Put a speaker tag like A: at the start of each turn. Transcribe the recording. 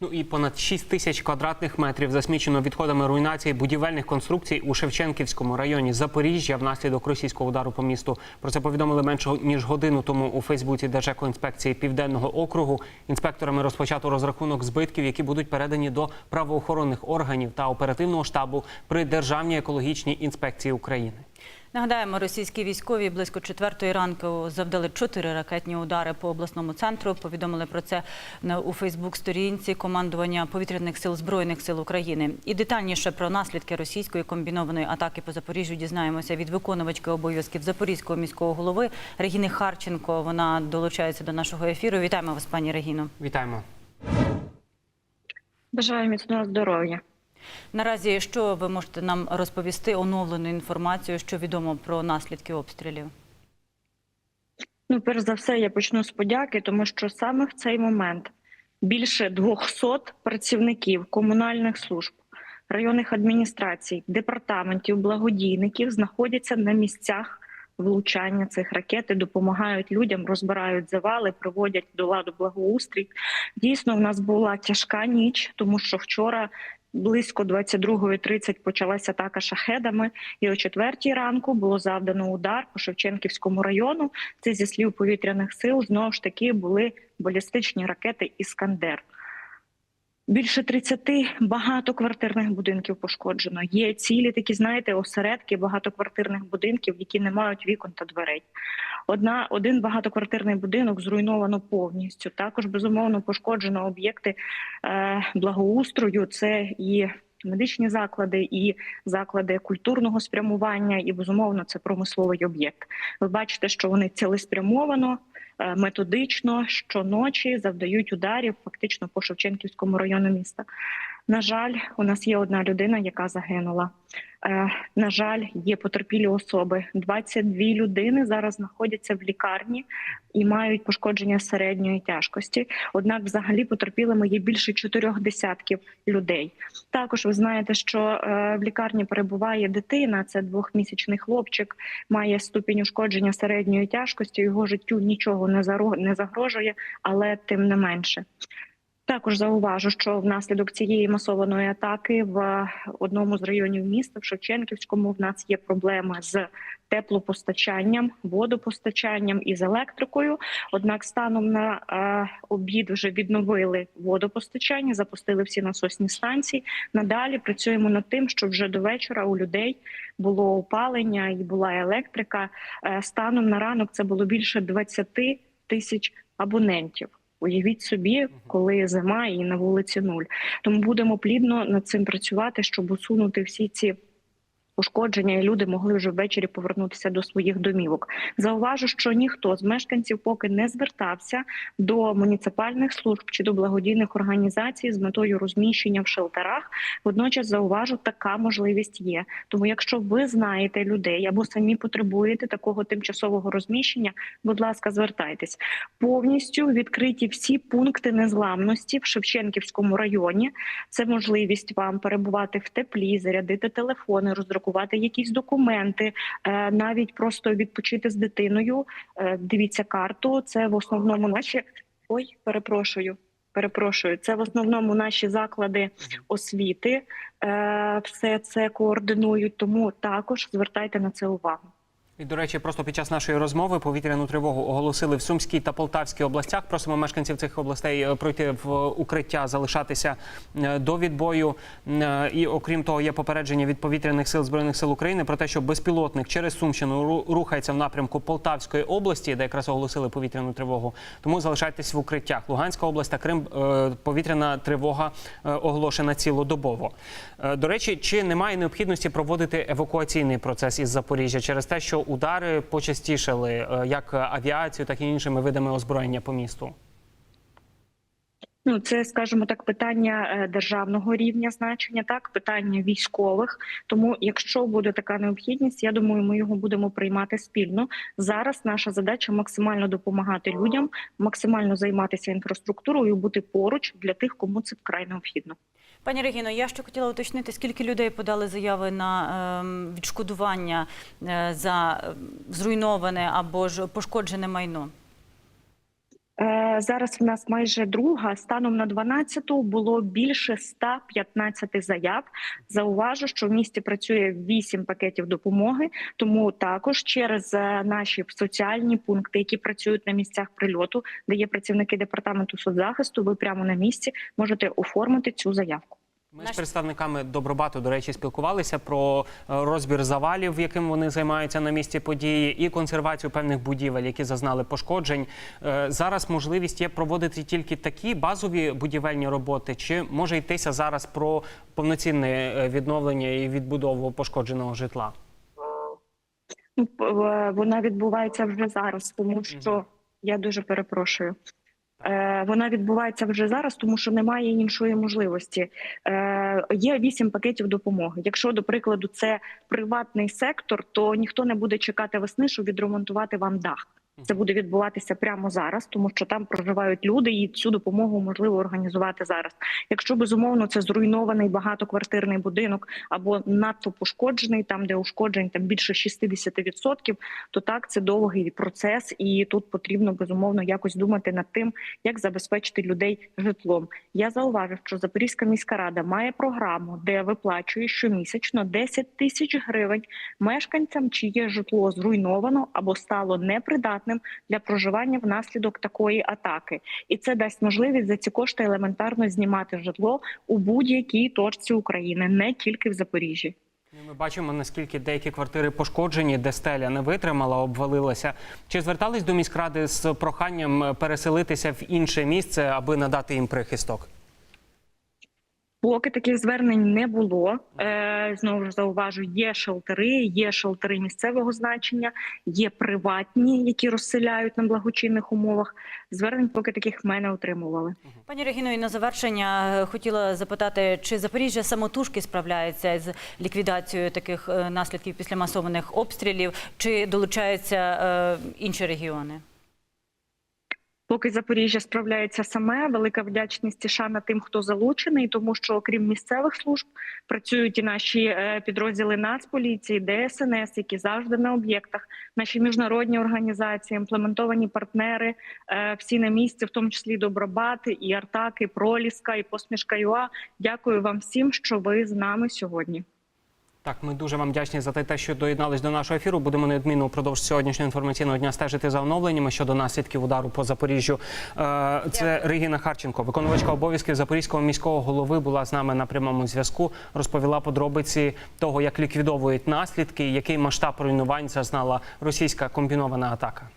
A: Ну і понад 6 тисяч квадратних метрів засмічено відходами руйнації будівельних конструкцій у Шевченківському районі Запоріжжя внаслідок російського удару по місту. Про це повідомили менше ніж годину тому у Фейсбуці Держекоінспекції Південного округу. Інспекторами розпочато розрахунок збитків, які будуть передані до правоохоронних органів та оперативного штабу при Державній екологічній інспекції України.
B: Нагадаємо, російські військові близько четвертої ранку завдали чотири ракетні удари по обласному центру. Повідомили про це на- у Фейсбук-сторінці командування повітряних сил збройних сил України. І детальніше про наслідки російської комбінованої атаки по Запоріжжю дізнаємося від виконувачки обов'язків Запорізького міського голови Регіни Харченко. Вона долучається до нашого ефіру. Вітаємо вас, пані Регіно.
A: Вітаємо.
C: Бажаю міцного здоров'я.
B: Наразі що ви можете нам розповісти оновлену інформацію, що відомо про наслідки обстрілів?
C: Ну, перш за все, я почну з подяки, тому що саме в цей момент більше 200 працівників комунальних служб, районних адміністрацій, департаментів, благодійників знаходяться на місцях влучання цих ракет допомагають людям, розбирають завали, приводять до ладу благоустрій. Дійсно, в нас була тяжка ніч, тому що вчора. Близько 22.30 почалася атака шахедами, і о 4 ранку було завдано удар по Шевченківському району. Це зі слів повітряних сил знову ж таки були балістичні ракети Іскандер. Більше 30 багатоквартирних будинків пошкоджено. Є цілі такі, знаєте, осередки багатоквартирних будинків, які не мають вікон та дверей. Одна один багатоквартирний будинок зруйновано повністю. Також безумовно пошкоджено об'єкти е, благоустрою. Це і медичні заклади, і заклади культурного спрямування, і безумовно це промисловий об'єкт. Ви бачите, що вони цілеспрямовано, методично щоночі завдають ударів фактично по Шевченківському району міста. На жаль, у нас є одна людина, яка загинула. Е, на жаль, є потерпілі особи. 22 людини зараз знаходяться в лікарні і мають пошкодження середньої тяжкості. Однак, взагалі, потерпілими є більше чотирьох десятків людей. Також ви знаєте, що е, в лікарні перебуває дитина. Це двохмісячний хлопчик, має ступінь ушкодження середньої тяжкості. Його життю нічого не загрожує, але тим не менше. Також зауважу, що внаслідок цієї масованої атаки в одному з районів міста, в Шевченківському, в нас є проблеми з теплопостачанням, водопостачанням і з електрикою. Однак, станом на е, обід вже відновили водопостачання, запустили всі насосні станції. Надалі працюємо над тим, щоб вже до вечора у людей було опалення і була електрика. Е, станом на ранок це було більше 20 тисяч абонентів. Уявіть собі, коли зима і на вулиці нуль. Тому будемо плідно над цим працювати, щоб усунути всі ці пошкодження, і люди могли вже ввечері повернутися до своїх домівок. Зауважу, що ніхто з мешканців поки не звертався до муніципальних служб чи до благодійних організацій з метою розміщення в шелтерах. Водночас зауважу, така можливість є. Тому, якщо ви знаєте людей або самі потребуєте такого тимчасового розміщення, будь ласка, звертайтесь. Повністю відкриті всі пункти незламності в Шевченківському районі. Це можливість вам перебувати в теплі, зарядити телефони, роздрукувати якісь документи, е, навіть просто відпочити з дитиною. Е, Дивіться карту. Це в основному наші ой, перепрошую. Перепрошую, це в основному наші заклади освіти. Е, Все це координують. Тому також звертайте на це увагу.
A: І, до речі, просто під час нашої розмови повітряну тривогу оголосили в Сумській та Полтавській областях. Просимо мешканців цих областей е, пройти в укриття, залишатися е, до відбою. Е, І окрім того, є попередження від повітряних сил збройних сил України про те, що безпілотник через Сумщину ру- рухається в напрямку Полтавської області, де якраз оголосили повітряну тривогу. Тому залишайтесь в укриттях. Луганська область та Крим повітряна тривога оголошена цілодобово. До речі, чи немає необхідності проводити евакуаційний процес із Запоріжжя через те, що удари почастішали е, як авіацією, так і іншими видами озброєння по місту?
C: Ну, це, скажімо так, питання е, державного рівня значення, так питання військових. Тому, якщо буде така необхідність, я думаю, ми його будемо приймати спільно. Зараз наша задача максимально допомагати людям, максимально займатися інфраструктурою, бути поруч для тих, кому це вкрай необхідно.
B: Пані Регіно, я ще хотіла уточнити, скільки людей подали заяви на ем, відшкодування е, за ем, зруйноване або ж пошкоджене майно.
C: Зараз в нас майже друга. Станом на 12-ту було більше 115 заяв. Зауважу, що в місті працює 8 пакетів допомоги. Тому також через е, наші соціальні пункти, які працюють на місцях прильоту, де є працівники департаменту соцзахисту, ви прямо на місці можете оформити цю заявку.
A: Ми
B: Наш-
A: з представниками Добробату, до речі, спілкувалися про е, розбір завалів, яким вони займаються на місці події, і консервацію певних будівель, які зазнали пошкоджень. Е, Зараз можливість є проводити тільки такі базові будівельні роботи, чи може йтися зараз про повноцінне е, відновлення і відбудову пошкодженого житла?
C: Вона відбувається вже зараз, тому що я дуже перепрошую. Е, Вона відбувається вже зараз, тому що немає іншої можливості. Е, Є вісім пакетів допомоги. Якщо, до прикладу, це приватний сектор, то ніхто не буде чекати весни, щоб відремонтувати вам дах. Це буде відбуватися прямо зараз, тому що там проживають люди, і цю допомогу можливо організувати зараз. Якщо безумовно це зруйнований багатоквартирний будинок або надто пошкоджений, там де ушкоджень там більше 60%, то так це довгий процес, і тут потрібно безумовно якось думати над тим, як забезпечити людей житлом. Я зауважу, що Запорізька міська рада має програму, де виплачує щомісячно 10 тисяч гривень мешканцям, чиє житло зруйновано або стало непридатним для проживання внаслідок такої атаки, і це дасть можливість за ці кошти елементарно знімати житло у будь-якій точці України, не тільки в Запоріжжі.
A: Ну, Ми бачимо, наскільки деякі квартири пошкоджені, де стеля не витримала, обвалилася. Чи звертались до міськради з проханням переселитися в інше місце, аби надати їм прихисток?
C: Поки таких звернень не було. Е, знову ж зауважу, є шелтери, є шелтери місцевого значення, є приватні, які розселяють на благочинних умовах. Звернень поки таких ми не отримували.
B: Пані Регіно, і на завершення е, хотіла запитати, чи Запоріжжя самотужки справляється з ліквідацією таких е, наслідків після масованих обстрілів, чи долучаються е, інші регіони?
C: Поки Запоріжжя справляється саме, велика вдячність і шана тим, хто залучений, тому що окрім місцевих служб працюють і наші е, підрозділи Нацполіції, ДСНС, які завжди на об'єктах, наші міжнародні організації, імплементовані партнери, е, всі на місці, в тому числі Добробати, і Артак, і Проліска, і Посмішка ЮА. Дякую вам всім, що ви з нами сьогодні.
A: Так, ми дуже вам вдячні за те, що доєднались до нашого ефіру. Будемо неодмінно впродовж сьогоднішнього інформаційного дня стежити за оновленнями щодо наслідків удару по Запоріжжю. Е, Це Регіна Харченко, виконувачка обов'язків Запорізького міського голови, була з нами на прямому зв'язку. Розповіла подробиці того, як ліквідовують наслідки, який масштаб руйнувань зазнала російська комбінована атака.